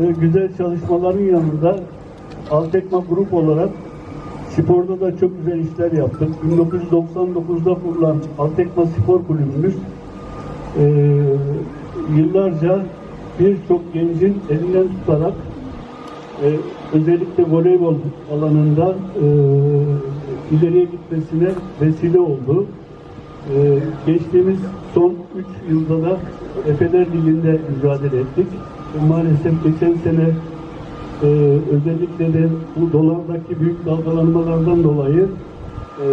e, güzel çalışmaların yanında Altekma Grup olarak sporda da çok güzel işler yaptık. 1999'da kurulan Altekma Spor Kulübümüz e, yıllarca birçok gencin elinden tutarak e, özellikle voleybol alanında e, ileriye gitmesine vesile oldu. E, geçtiğimiz son 3 yılda da Efeler Ligi'nde mücadele ettik. E, maalesef geçen sene e, özellikle de bu dolardaki büyük dalgalanmalardan dolayı e,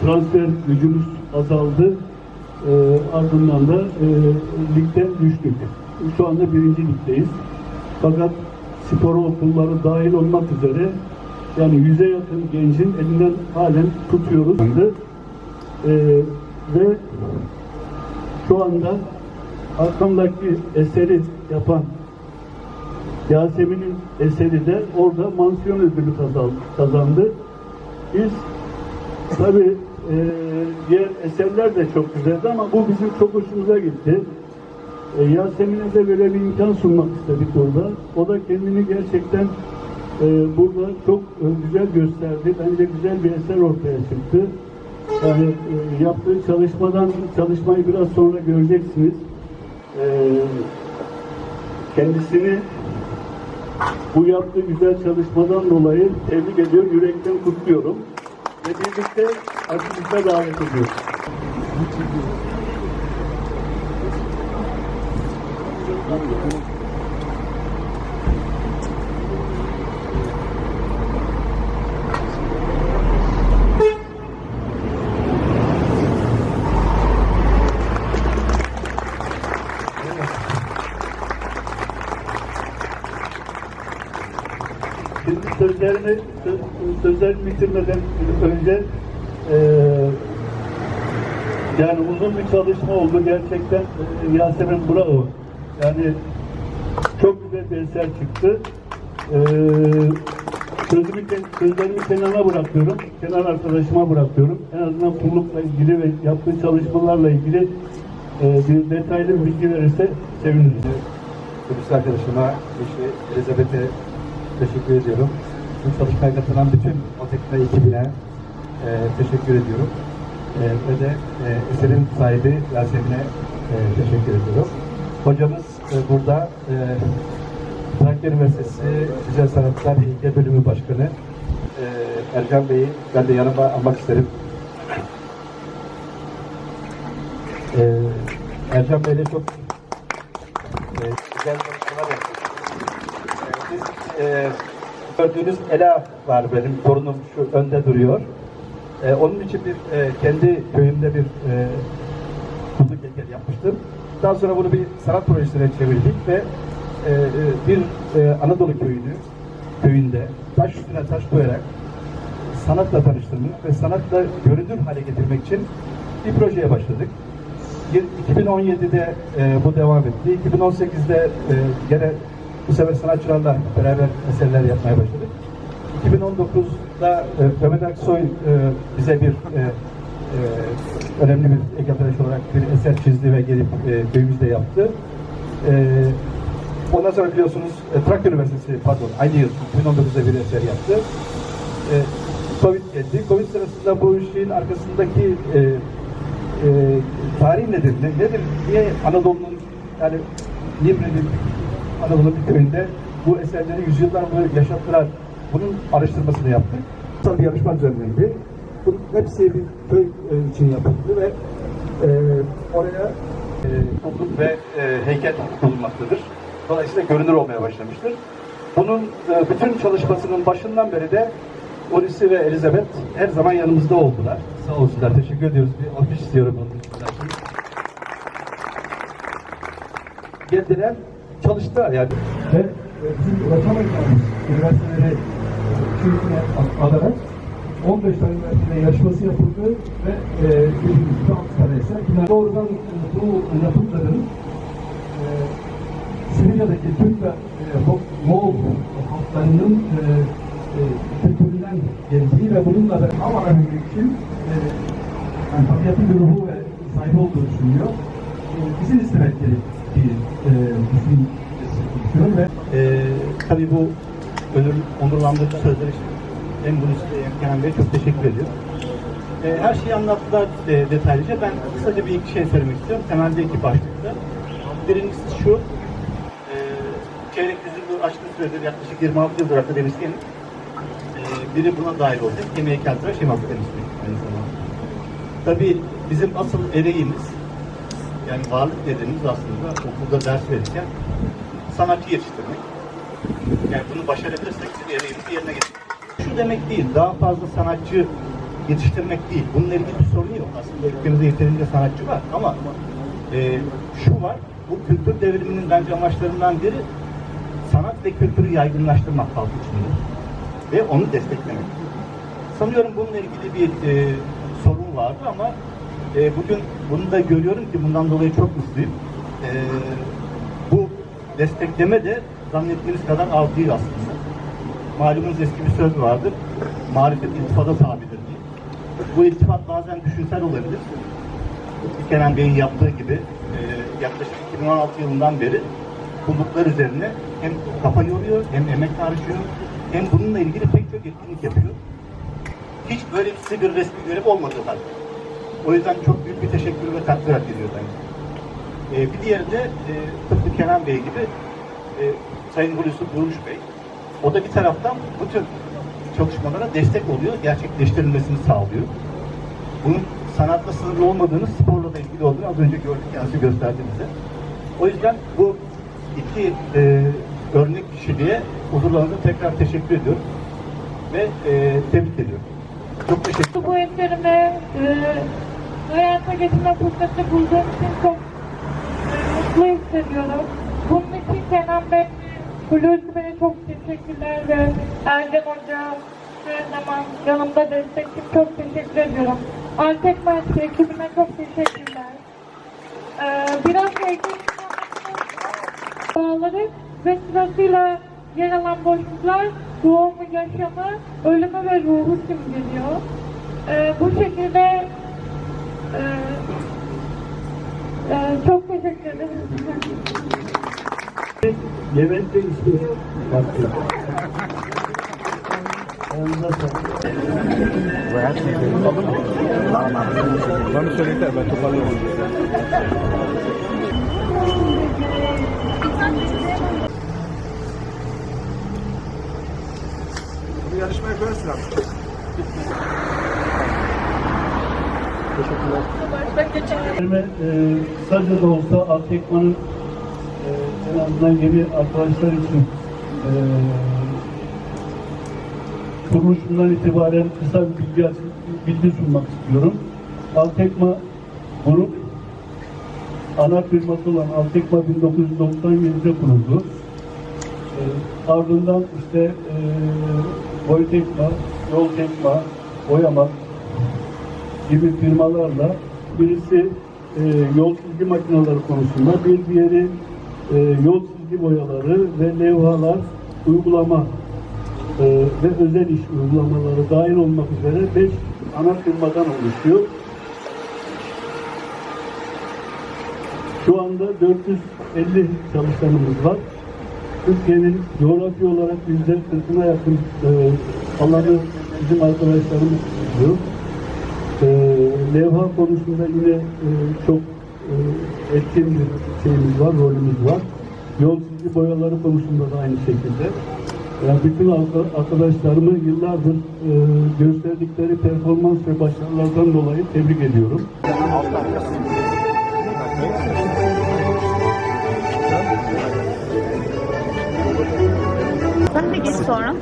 transfer gücümüz azaldı. E, ardından da e, ligden düştük. Şu anda birinci ligdeyiz. Fakat spor okulları dahil olmak üzere yani yüze yakın gencin elinden halen tutuyoruz. E, ve şu anda arkamdaki eseri yapan Yasemin'in eseri de orada mansiyon ödülü kazan- kazandı. Biz tabi diğer eserler de çok güzeldi ama bu bizim çok hoşumuza gitti. E, Yasemin'e de böyle bir imkan sunmak istedik orada. O da kendini gerçekten e, burada çok e, güzel gösterdi. Bence güzel bir eser ortaya çıktı. Yani e, yaptığı çalışmadan çalışmayı biraz sonra göreceksiniz. E, kendisini bu yaptığı güzel çalışmadan dolayı tebrik ediyorum, yürekten kutluyorum. Ve birlikte açılışa davet ediyoruz. Şimdi sözlerimi, sözlerimi bitirmeden önce eee yani uzun bir çalışma oldu gerçekten eee, Yasemin bravo. Yani çok güzel bir eser çıktı. Eee sözümü, sözlerimi Kenan'a bırakıyorum. Kenan arkadaşıma bırakıyorum. En azından kullukla ilgili ve yaptığı çalışmalarla ilgili eee, bir detaylı bir bilgi verirse seviniriz. Polis arkadaşıma, eşi Elizabeth'e teşekkür ediyorum. Bu çalışmaya katılan bütün Otekna ekibine e, teşekkür ediyorum. E, ve de e, eserin sahibi Yasemin'e e, teşekkür ediyorum. Hocamız e, burada e, Trakya Üniversitesi Güzel Sanatlar Heykel Bölümü Başkanı e, Ercan Bey'i ben de yanıma almak isterim. E, Ercan Bey'le çok e, güzel çalışmalar yaptık. E, biz e, gördüğünüz Ela var benim torunum şu önde duruyor. E, onun için bir e, kendi köyümde bir e, kulluk heykel yapmıştım. Daha sonra bunu bir sanat projesine çevirdik ve e, e, bir e, Anadolu köyünü köyünde taş üstüne taş koyarak sanatla tanıştırmak ve sanatla görünür hale getirmek için bir projeye başladık. 2017'de e, bu devam etti. 2018'de e, gene bu sefer sanatçılarla beraber eserler yapmaya başladık. 2019'da e, Mehmet Aksoy e, bize bir e, e, önemli bir heykeltıraş olarak bir eser çizdi ve gelip e, köyümüzde yaptı. Ondan sonra biliyorsunuz Trakya Üniversitesi pardon aynı yıl 2019'da bir eser yaptı. Covid geldi. Covid sırasında bu işin arkasındaki tarih nedir? Ne, nedir? Niye Anadolu'nun yani Nimri'nin Anadolu bir köyünde bu eserleri yüzyıllar boyu yaşattılar. Bunun araştırmasını yaptık. Sonra bir yarışma düzenlendi. Bunun hepsi bir köy e, için yapıldı ve e, oraya e, toplum ve e, heykel bulunmaktadır. Dolayısıyla görünür olmaya başlamıştır. Bunun e, bütün çalışmasının başından beri de Ulisi ve Elizabeth her zaman yanımızda oldular. Sağ olsunlar. Teşekkür ediyoruz. Bir alkış istiyorum onun için. Geldiler, çalıştılar yani. Ve e, bizim ulaşamayacağımız üniversiteleri Türkiye alarak 15 tane üniversitede yarışması yapıldı ve e, 6 tane eser. Doğrudan e, bu yapımların e, Sibirya'daki Türk ve Moğol halklarının e, e, kültüründen geldiği ve bununla da önemli için e, yani tabiatın ruhu ve sahibi olduğunu düşünüyor. E, bizim istemek gerektiği e, düşüncesi. istiyorum ve e, tabii bu ödül onurlandırıcı sözler için hem bunu hem Kenan Bey'e çok teşekkür ediyorum. E, her şeyi anlattılar e, detaylıca. Ben kısaca bir iki şey söylemek istiyorum. Temelde iki başlıkta. Birincisi şu, e, çeyrek yüzyılı aşkın süredir yaklaşık 26 yıldır akademisyenim. E, biri buna dahil olacak. Yeni heykeltıraş hem akademisyenim aynı zamanda. Tabii bizim asıl ereğimiz, yani varlık nedenimiz aslında okulda ders verirken sanatçı yetiştirmek. Yani bunu başarabilirsek bizim ereğimizi yerine getirmek. Şu demek değil, daha fazla sanatçı yetiştirmek değil. Bununla ilgili bir sorun yok. Aslında ülkemizde yeterince sanatçı var ama e, şu var, bu kültür devriminin bence amaçlarından biri sanat ve kültürü yaygınlaştırmak halk içinde ve onu desteklemek. Sanıyorum bununla ilgili bir e, sorun vardı ama e, bugün bunu da görüyorum ki bundan dolayı çok mutluyum. E, bu destekleme de zannettiğiniz kadar az değil aslında. Malumunuz eski bir söz vardır. Marifet iltifata tabidir diye. Bu iltifat bazen düşünsel olabilir. Kenan Bey'in yaptığı gibi e, yaklaşık 2016 yılından beri bulduklar üzerine hem kafa yoruyor hem emek harcıyor hem bununla ilgili pek çok etkinlik yapıyor. Hiç böyle size bir resmi görev olmadığı halde. O yüzden çok büyük bir teşekkür ve takdir hak ediyor bence. E, bir diğeri de e, tıpkı Kenan Bey gibi e, Sayın Hulusi Duruş Bey. O da bir taraftan bu tür çalışmalara destek oluyor, gerçekleştirilmesini sağlıyor. Bunun sanatla sınırlı olmadığını, sporla da ilgili olduğunu az önce gördük, kendisi gösterdi bize. O yüzden bu iki e, örnek kişiliğe huzurlarınızda tekrar teşekkür ediyorum ve e, tebrik ediyorum. Çok teşekkür Bu eserimi e, hayata geçirme fırsatı bulduğum için çok mutlu hissediyorum. Bunun için Kenan Bey, Hulusi Bey'e çok teşekkürler ve Erdem Hoca her zaman yanımda destekçim. Çok teşekkür ediyorum. Altek Mersi ekibine çok teşekkürler. E, biraz heyecanlı bağları ve sırasıyla yer alan boşluklar doğumu, yaşamı, ölümü ve ruhu simgeliyor. Ee, bu şekilde e, e, çok teşekkür ederim. Farklı. Ayağınıza sağlık. Bana söyle yeter ben toparlayamam. Bu yarışma yaparsın abi. Kelime, e, kısaca da olsa Altekman'ın e, en azından yeni arkadaşlar için e, kuruluşundan itibaren kısa bir bilgi, bilgi sunmak istiyorum. Altekma grup ana firması olan Altekma 1997'de kuruldu. E, ardından işte e, boy tekma, yol tekma, boyamak, gibi firmalarla birisi e, yol çizgi makineleri konusunda, bir diğeri e, yol çizgi boyaları ve levhalar uygulama e, ve özel iş uygulamaları dahil olmak üzere 5 ana firmadan oluşuyor. Şu anda 450 çalışanımız var. Türkiye'nin coğrafi olarak yüzde 40'ına yakın e, alanı bizim arkadaşlarımız tutuyor. E, levha konusunda yine e, çok e, etkin bir şeyimiz var, rolümüz var. Yol çizgi boyaları konusunda da aynı şekilde. Yani bütün arka- arkadaşlarımı yıllardır e, gösterdikleri performans ve başarılardan dolayı tebrik ediyorum. Sen de git sonra.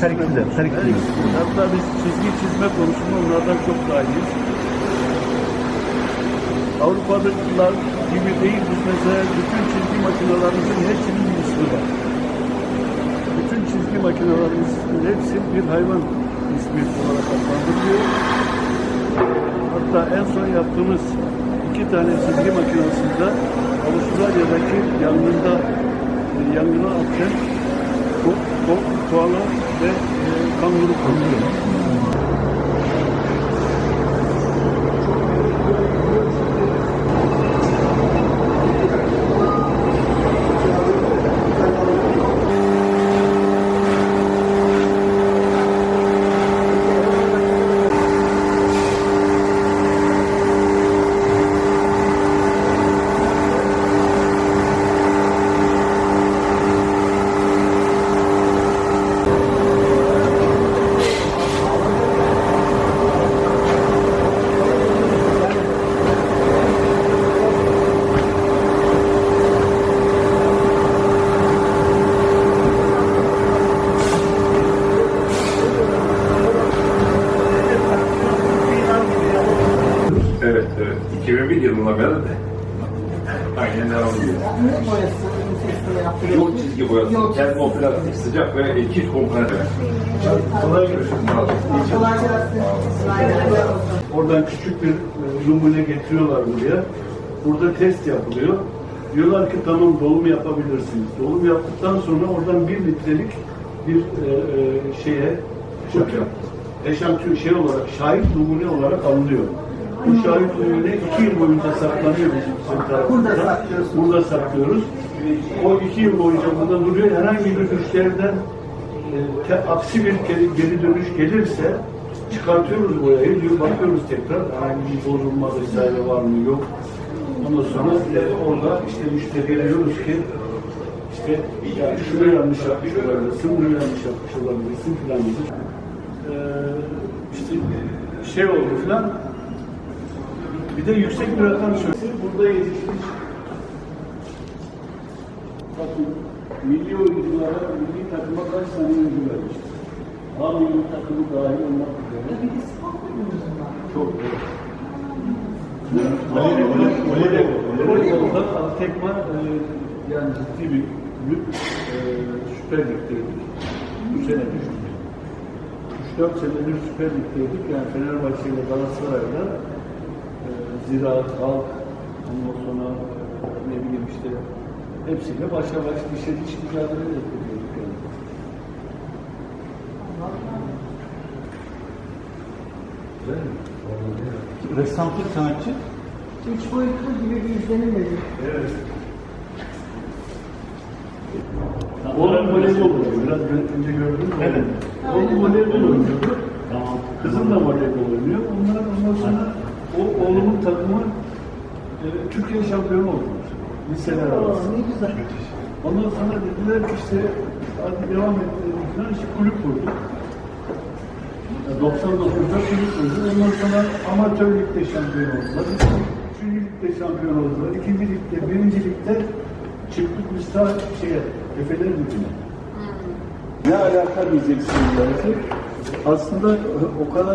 Tarikçiler, tarikçiler. Hatta biz çizgi çizme konusunda onlardan çok daha iyiyiz. Avrupalılar gibi değil biz mesela bütün çizgi makinelerimizin hepsinin bir ismi var. Bütün çizgi makinelerimizin hepsi bir hayvan ismi olarak Hatta en son yaptığımız iki tane çizgi makinesinde Avustralya'daki yangında yangına atılan bu, bu, doğala ve e, kanguru koyuyor. Evet, evet. 2001 yılına kadar aynen devam ediyor. Yok çizgi boyası, termoplastik, sıcak ve iki komponent. Kolay gelsin. Kolay gelsin. Oradan küçük bir e, numune getiriyorlar buraya. Burada test yapılıyor. Diyorlar ki tamam dolum yapabilirsiniz. Dolum yaptıktan sonra oradan bir litrelik bir e, e, şeye eşantiyon şey olarak şahit numune olarak alınıyor. Bu şahit numune iki yıl boyunca saklanıyor bizim, tarafımızda. Burada saklıyorsunuz. Burada saklıyoruz. O iki yıl boyunca burada duruyor. Herhangi bir müşteriden e, te- aksi bir geri, geri dönüş gelirse çıkartıyoruz boyayı, diyor, bakıyoruz tekrar herhangi bir bozulma vesaire var mı yok. Ondan sonra e, orada işte müşteriye diyoruz ki işte yani şunu yanlış yapmış olabilirsin, bunu yanlış yapmış olabilirsin filan gibi. Ee, işte şey oldu filan. Bir de yüksek bir rakam söyledi. Burada yetişmiş Bakın milli oyunculara, milli takıma kaç tane oyuncu vermiş? A milli takımı dahil olmak üzere. Çok evet. Voleybolda tekma e, yani ciddi bir kulüp e, Süper Lig'deydik. Bu sene düştük. 3-4 senedir Süper Lig'deydik. Yani Fenerbahçe ile Galatasaray'la Ziraat, Halk, ondan sonra ne bileyim işte hepsiyle başa baş dişe diş mücadele yapıyorduk yani. Mi? Ressamlık sanatçı. Üç boyutlu gibi bir izlenim verir. Evet. Oğlum voleybol oynuyor. Biraz ön- önce gördünüz mü? Evet. Oğlum voleybol oynuyordu. Tamam. Kızım da voleybol oynuyor. Onlar ondan sonra o oğlumun takımı e, Türkiye şampiyonu oldu. Liseler arası. Ne güzel. Ondan sonra dediler ki işte hadi devam et dedik falan. İşte kulüp kurduk. 99'da kulüp kurduk. Ondan sonra amatör ligde şampiyon oldular. Üçüncü ligde şampiyon oldular. İkinci ligde, birinci ligde çıktık biz ta şeye, Efeler Ligi'ne. Ne alaka diyeceksiniz belki. Aslında o kadar